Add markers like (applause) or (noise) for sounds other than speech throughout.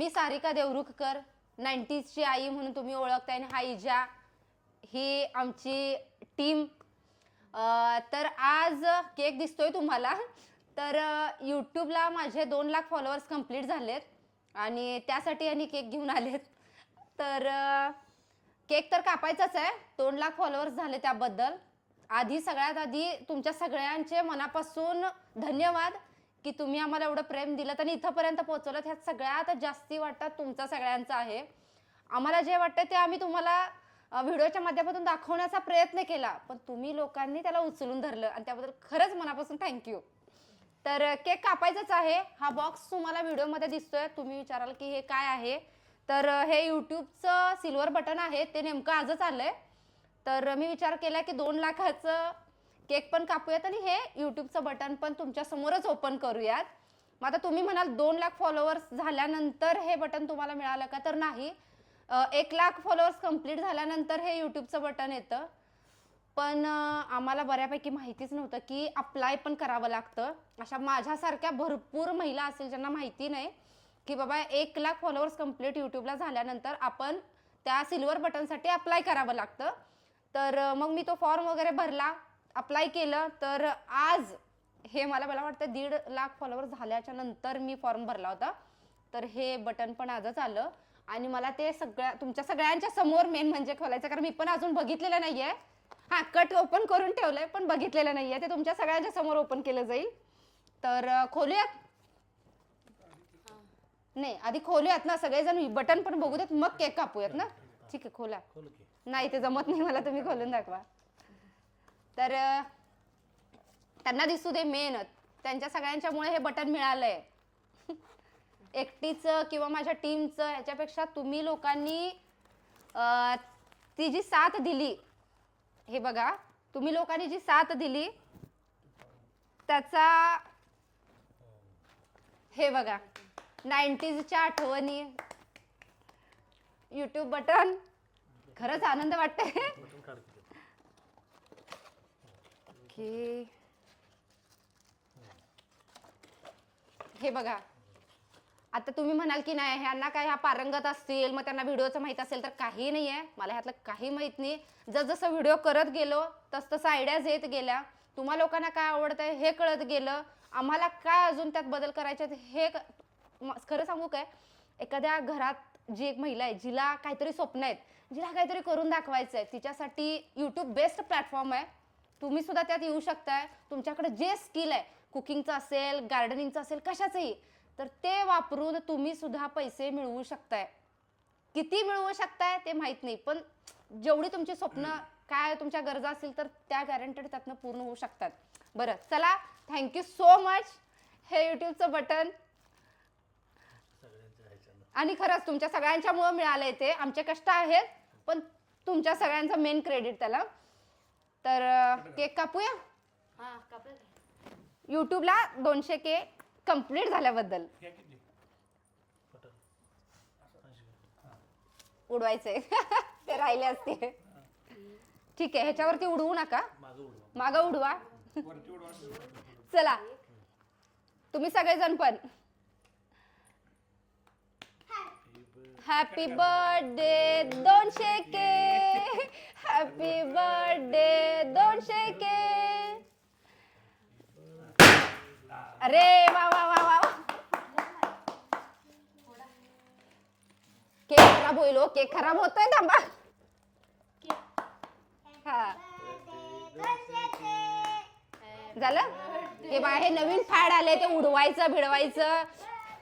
मी सारिका देवरुखकर नाईन्टीजची आई म्हणून तुम्ही ओळखताय आणि हा इजा ही आमची टीम. तर आज केक दिसतोय तुम्हाला. तर यूट्यूबला माझे दोन लाख फॉलोअर्स कंप्लीट झालेत आणि त्यासाठी यांनी केक घेऊन आलेत. तर केक तर कापायचाच आहे. दोन लाख फॉलोअर्स झाले त्याबद्दल. आधी सगळ्यात आधी तुमच्या सगळ्यांचे मनापासून धन्यवाद. की तुम्ही आम्हाला एवढं प्रेम दिलं आणि इथंपर्यंत पोहोचवलं. ह्यात सगळ्यात जास्ती वाटतं तुमचा सगळ्यांचा आहे. आम्हाला जे वाटतं ते आम्ही तुम्हाला व्हिडिओच्या माध्यमातून दाखवण्याचा प्रयत्न केला. पण तुम्ही लोकांनी त्याला उचलून धरलं आणि त्याबद्दल खरंच मनापासून थँक्यू तर केक कापायचाच आहे. हा बॉक्स तुम्हाला व्हिडिओमध्ये दिसतोय. तुम्ही विचाराल की हे काय आहे? तर हे यूट्यूबचं सिल्वर बटन आहे. ते नेमकं आजच आलं आहे तर मी विचार केला की दोन लाखाचं केक पण कापूयात आणि हे यूट्यूबचं बटन पण तुमच्या समोरच ओपन करूयात. मग आता तुम्ही म्हणाल दोन लाख फॉलोअर्स झाल्यानंतर हे बटन तुम्हाला मिळालं का? तर नाही. एक लाख फॉलोअर्स कंप्लीट झाल्यानंतर हे यूट्यूबचं बटन येतं. पण आम्हाला बऱ्यापैकी माहितीच नव्हतं की अप्लाय पण करावं लागतं. अशा माझ्यासारख्या भरपूर महिला असेल ज्यांना माहिती नाही की बाबा एक लाख फॉलोअर्स कंप्लीट यूट्यूबला झाल्यानंतर आपण त्या सिल्वर बटनसाठी अप्लाय करावं लागतं. तर मग मी तो फॉर्म वगैरे भरला. अप्लाय केलं तर आज हे मला मला वाटतं दीड लाख फॉलोअर झाल्याच्यानंतर मी फॉर्म भरला होता. तर हे बटन पण आजच आलं. आणि मला ते सगळ्या तुमच्या सगळ्यांच्या समोर मेन म्हणजे खोलायचं कारण मी पण अजून बघितलेलं नाहीये. हा कट ओपन करून ठेवलंय पण बघितलेलं नाहीये. ते तुमच्या सगळ्यांच्या समोर ओपन केलं जाईल. तर खोलूयात? नाही आधी खोलूयात ना सगळेजण बटन पण बघू देत मग केक कापूयात ना? ठीक आहे खोला. नाही ते जमत नाही मला तुम्ही खोलून दाखवा. तर त्यांना दिसू दे मेन. त्यांच्या सगळ्यांच्यामुळे हे बटन मिळालंय. (laughs) एकटीचं किंवा माझ्या टीमचं ह्याच्यापेक्षा तुम्ही लोकांनी ती जी साथ दिली हे बघा तुम्ही लोकांनी जी साथ दिली त्याचा हे बघा नाईन्टीजच्या आठवणी यूट्यूब बटन खरंच आनंद वाटतंय. ओके हे बघा. आता तुम्ही म्हणाल की नाही ह्यांना काय ह्या पारंगत असतील मग त्यांना व्हिडिओचं माहीत असेल तर काही नाही आहे मला ह्यातलं काही माहीत नाही. जसजसं व्हिडिओ करत गेलो तस तसं आयडियाज येत गेल्या. तुम्हा लोकांना काय आवडतं हे कळत गेलं. आम्हाला काय अजून त्यात बदल करायचे आहेत हे क- खरं सांगू काय? एखाद्या घरात जी एक महिला आहे जिला काहीतरी स्वप्न आहेत जिला काहीतरी करून दाखवायचं आहे तिच्यासाठी यूट्यूब बेस्ट प्लॅटफॉर्म आहे. तुम्ही सुद्धा त्यात येऊ शकताय. तुमच्याकडे जे स्किल आहे कुकिंगचं असेल गार्डनिंगचं असेल कशाचंही तर ते वापरून तुम्ही सुद्धा पैसे मिळवू शकताय. किती मिळवू शकताय ते माहीत नाही पण जेवढी तुमची स्वप्न काय तुमच्या गरजा असतील तर त्या गॅरंटेड त्यातनं पूर्ण होऊ शकतात. बरं चला थँक्यू सो मच हे यूट्यूबचं बटन आणि खरंच तुमच्या सगळ्यांच्यामुळं मिळालंय ते. आमचे कष्ट आहेत पण तुमच्या सगळ्यांचं मेन क्रेडिट त्याला. तर केक कापूया? हा कापलं यूट्यूबला दोनशे के कंप्लीट झाल्याबद्दल. घ्या किती. हा. उडवायचे (laughs) ते राहिले असते. ठीक आहे ह्याच्यावरती उडवू नका. मागं उडवा. मागं उडवा चला. तुम्ही सगळेजण पण. हॅपी बर्थडे दोनशे के. हॅपी बर्थडे दोनशे के अरे वा वा वा वा केक खराब होईल हो केक खराब होतोय थांबा हा. झालं? हे बा हे नवीन फॅड आले ते उडवायचं भिडवायचं.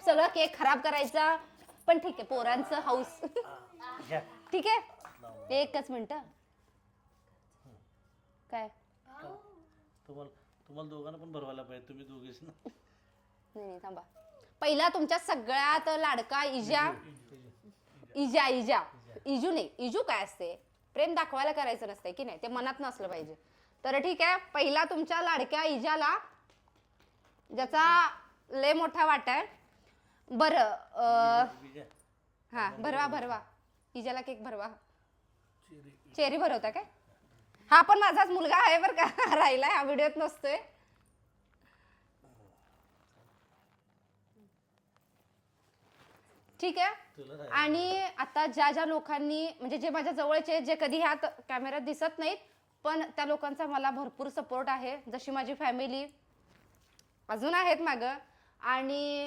सगळं केक खराब करायचा. पण ठीक आहे पोरांचं हाऊस ठीक आहे? एकच मिनिट. काय? तुम्हाला तुम्हाला दोघांना पण भरवायला पाहिजे तुम्ही दोघेच ना. नाही नाही थांबा. पहिला तुमच्या सगळ्यात लाडका इजा. इजा इजा. इजू नाही इजू काय असते? प्रेम दाखवायला करायचं नसतंय की नाही? ते मनात नसलं पाहिजे. तर ठीक आहे पहिला तुमच्या लाडक्या इजाला ज्याचा लय मोठा वाटा आहे. बरं अं, विजय हा भरवा भरवा. इजाला केक भरवा. चिरी. चेरी भरवता काय? हा पण माझाच मुलगा आहे बरं का. (laughs) राहिलाय हा व्हिडिओत नसतोय. ठीक आहे. आणि आता ज्या ज्या लोकांनी म्हणजे जे माझ्या जवळचे आहेत, जे कधी ह्यात कॅमेऱ्यात दिसत नाहीत पण त्या लोकांचा मला भरपूर सपोर्ट आहे. जशी माझी फॅमिली अजून आहेत मागं. आणि